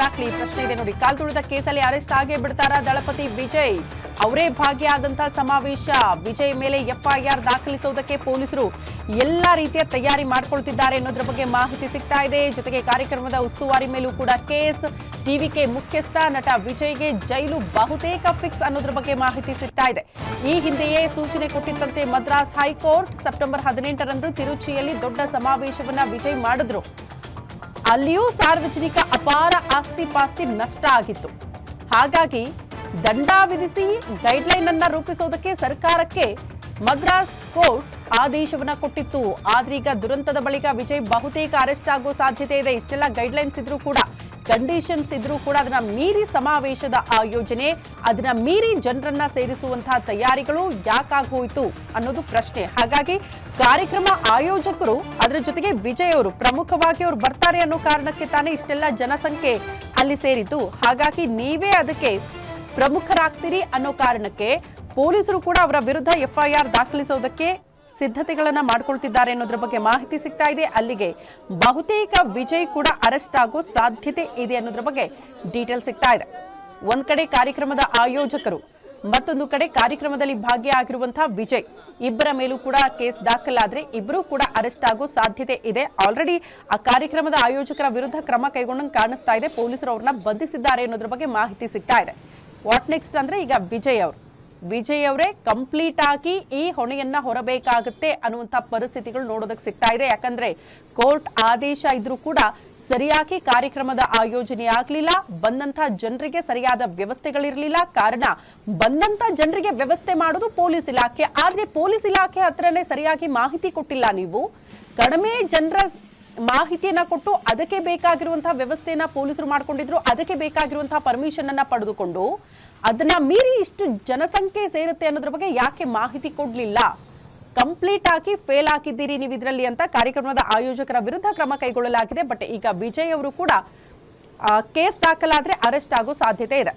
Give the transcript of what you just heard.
Exactly ಪ್ರಶ್ನೆ ಇದೆ ನೋಡಿ. ಕಾಲ್ ತುಳಿದ ಕೇಸಲ್ಲಿ ಅರೆಸ್ಟ್ ಆಗೇ ಬಿಡ್ತಾರ ದಳಪತಿ ವಿಜಯ್? ಅವರೇ ಭಾಗಿಯಾದಂತಹ ಸಮಾವೇಶ. ವಿಜಯ್ ಮೇಲೆ ಎಫ್ಐಆರ್ ದಾಖಲಿಸುವುದಕ್ಕೆ ಪೊಲೀಸರು ಎಲ್ಲ ರೀತಿಯ ತಯಾರಿ ಮಾಡ್ಕೊಳ್ತಿದ್ದಾರೆ ಅನ್ನೋದ್ರ ಬಗ್ಗೆ ಮಾಹಿತಿ ಸಿಗ್ತಾ ಇದೆ. ಜೊತೆಗೆ ಕಾರ್ಯಕ್ರಮದ ಉಸ್ತುವಾರಿ ಮೇಲೂ ಕೂಡ ಕೇಸ್. ಟಿವಿಕೆ ಮುಖ್ಯಸ್ಥ ನಟ ವಿಜಯ್ಗೆ ಜೈಲು ಬಹುತೇಕ ಫಿಕ್ಸ್ ಅನ್ನೋದ್ರ ಬಗ್ಗೆ ಮಾಹಿತಿ ಸಿಗ್ತಾ ಇದೆ. ಈ ಹಿಂದೆಯೇ ಸೂಚನೆ ಕೊಟ್ಟಿದ್ದಂತೆ ಮದ್ರಾಸ್ ಹೈಕೋರ್ಟ್. ಸೆಪ್ಟೆಂಬರ್ ಹದಿನೆಂಟರಂದು ತಿರುಚಿಯಲ್ಲಿ ದೊಡ್ಡ ಸಮಾವೇಶವನ್ನ ವಿಜಯ್ ಮಾಡಿದ್ರು. ಅಲ್ಲಿಯೂ ಸಾರ್ವಜನಿಕ ಅಪಾರ ಆಸ್ತಿ ಪಾಸ್ತಿ ನಷ್ಟ ಆಗಿತ್ತು. ಹಾಗಾಗಿ ದಂಡ ವಿಧಿಸಿ ಗೈಡ್ಲೈನ್ ಅನ್ನ ರೂಪಿಸೋದಕ್ಕೆ ಸರ್ಕಾರಕ್ಕೆ ಮದ್ರಾಸ್ ಕೋರ್ಟ್ ಆದೇಶವನ್ನ ಕೊಟ್ಟಿತ್ತು. ಆದ್ರೀಗ ದುರಂತದ ಬಳಿಕ ವಿಜಯ್ ಬಹುತೇಕ ಅರೆಸ್ಟ್ ಆಗೋ ಸಾಧ್ಯತೆ ಇದೆ. ಇಷ್ಟೆಲ್ಲ ಗೈಡ್ಲೈನ್ಸ್ ಇದ್ರೂ ಕೂಡ ಕಂಡೀಷನ್ಸ್ ಇದ್ರೂ ಕೂಡ ಅದನ್ನ ಮೀರಿ ಸಮಾವೇಶದ ಆಯೋಜನೆ, ಅದನ್ನ ಮೀರಿ ಜನರನ್ನ ಸೇರಿಸುವಂತಹ ತಯಾರಿಗಳು ಯಾಕಾಗೋಯ್ತು ಅನ್ನೋದು ಪ್ರಶ್ನೆ. ಹಾಗಾಗಿ ಕಾರ್ಯಕ್ರಮ ಆಯೋಜಕರು ಅದರ ಜೊತೆಗೆ ವಿಜಯ್ ಅವರು ಪ್ರಮುಖವಾಗಿ ಅವರು ಬರ್ತಾರೆ ಅನ್ನೋ ಕಾರಣಕ್ಕೆ ತಾನೇ ಇಷ್ಟೆಲ್ಲ ಜನಸಂಖ್ಯೆ ಅಲ್ಲಿ ಸೇರಿತು ಹಾಗಾಗಿ ನೀವೇ ಅದಕ್ಕೆ ಪ್ರಮುಖರಾಗ್ತೀರಿ ಅನ್ನೋ ಕಾರಣಕ್ಕೆ ಪೊಲೀಸರು ಕೂಡ ಅವರ ವಿರುದ್ಧ ಎಫ್ಐಆರ್ ದಾಖಲಿಸೋದಕ್ಕೆ ಸಿದ್ಧತೆಗಳನ್ನ ಮಾಡ್ಕೊಳ್ತಿದ್ದಾರೆ ಅನ್ನೋದ್ರ ಬಗ್ಗೆ ಮಾಹಿತಿ ಸಿಗ್ತಾ ಇದೆ. ಅಲ್ಲಿಗೆ ಬಹುತೇಕ ವಿಜಯ್ ಕೂಡ ಅರೆಸ್ಟ್ ಆಗೋ ಸಾಧ್ಯತೆ ಇದೆ ಅನ್ನೋದ್ರ ಬಗ್ಗೆ ಡೀಟೇಲ್ ಸಿಗ್ತಾ ಇದೆ. ಒಂದ್ ಕಡೆ ಕಾರ್ಯಕ್ರಮದ ಆಯೋಜಕರು, ಮತ್ತೊಂದು ಕಡೆ ಕಾರ್ಯಕ್ರಮದಲ್ಲಿ ಭಾಗಿಯಾಗಿರುವಂತಹ ವಿಜಯ್. ಇಬ್ಬರ ಮೇಲೂ ಕೂಡ ಕೇಸ್ ದಾಖಲಾದ್ರೆ ಇಬ್ಬರೂ ಕೂಡ ಅರೆಸ್ಟ್ ಆಗೋ ಸಾಧ್ಯತೆ ಇದೆ. ಆಲ್ರೆಡಿ ಆ ಕಾರ್ಯಕ್ರಮದ ಆಯೋಜಕರ ವಿರುದ್ಧ ಕ್ರಮ ಕೈಗೊಂಡಂಗೆ ಕಾಣಿಸ್ತಾ ಇದೆ. ಪೊಲೀಸರು ಅವ್ರನ್ನ ಬಂಧಿಸಿದ್ದಾರೆ ಅನ್ನೋದ್ರ ಬಗ್ಗೆ ಮಾಹಿತಿ ಸಿಗ್ತಾ ಇದೆ. ವಾಟ್ ನೆಕ್ಸ್ಟ್ ಅಂದ್ರೆ ಈಗ ವಿಜಯ್ ಅವರು. ವಿಜಯ್ ಅವರೇ ಕಂಪ್ಲೀಟ್ ಆಗಿ ಈ ಹೊಣೆಯನ್ನ ಹೊರಬೇಕಾಗುತ್ತೆ ಅನ್ನುವಂಥ ಪರಿಸ್ಥಿತಿಗಳು ನೋಡೋದಕ್ಕೆ ಸಿಗ್ತಾ ಇದೆ. ಯಾಕಂದ್ರೆ ಕೋರ್ಟ್ ಆದೇಶ ಇದ್ರೂ ಕೂಡ ಸರಿಯಾಗಿ ಕಾರ್ಯಕ್ರಮದ ಆಯೋಜನೆ ಆಗಲಿಲ್ಲ. ಬಂದಂತ ಜನರಿಗೆ ಸರಿಯಾದ ವ್ಯವಸ್ಥೆಗಳಿರಲಿಲ್ಲ. ಕಾರಣ ಬಂದಂತ ಜನರಿಗೆ ವ್ಯವಸ್ಥೆ ಮಾಡೋದು ಪೊಲೀಸ್ ಇಲಾಖೆ. ಆದ್ರೆ ಪೊಲೀಸ್ ಇಲಾಖೆ ಹತ್ರನೇ ಸರಿಯಾಗಿ ಮಾಹಿತಿ ಕೊಟ್ಟಿಲ್ಲ ನೀವು. ಕಡಿಮೆ ಜನರ ಮಾಹಿತಿಯನ್ನ ಕೊಟ್ಟು ಅದಕ್ಕೆ ಬೇಕಾಗಿರುವಂತಹ ವ್ಯವಸ್ಥೆಯನ್ನ ಪೊಲೀಸರು ಮಾಡ್ಕೊಂಡಿದ್ರು, ಅದಕ್ಕೆ ಬೇಕಾಗಿರುವಂತಹ ಪರ್ಮಿಷನ್ ಅನ್ನ ಪಡೆದುಕೊಂಡು ಅದನ್ನ ಮೀರಿ ಇಷ್ಟು ಜನಸಂಖ್ಯೆ ಸೇರುತ್ತೆ ಅನ್ನೋದ್ರ ಬಗ್ಗೆ ಯಾಕೆ ಮಾಹಿತಿ ಕೊಡ್ಲಿಲ್ಲ? ಕಂಪ್ಲೀಟ್ ಆಗಿ ಫೇಲ್ ಹಾಕಿದ್ದೀರಿ ನೀವು ಇದರಲ್ಲಿ ಅಂತ ಕಾರ್ಯಕ್ರಮದ ಆಯೋಜಕರ ವಿರುದ್ಧ ಕ್ರಮ ಕೈಗೊಳ್ಳಲಾಗಿದೆ. ಬಟ್ ಈಗ ವಿಜಯ್ ಅವರು ಕೂಡ ಕೇಸ್ ದಾಖಲಾದ್ರೆ ಅರೆಸ್ಟ್ ಆಗೋ ಸಾಧ್ಯತೆ ಇದೆ.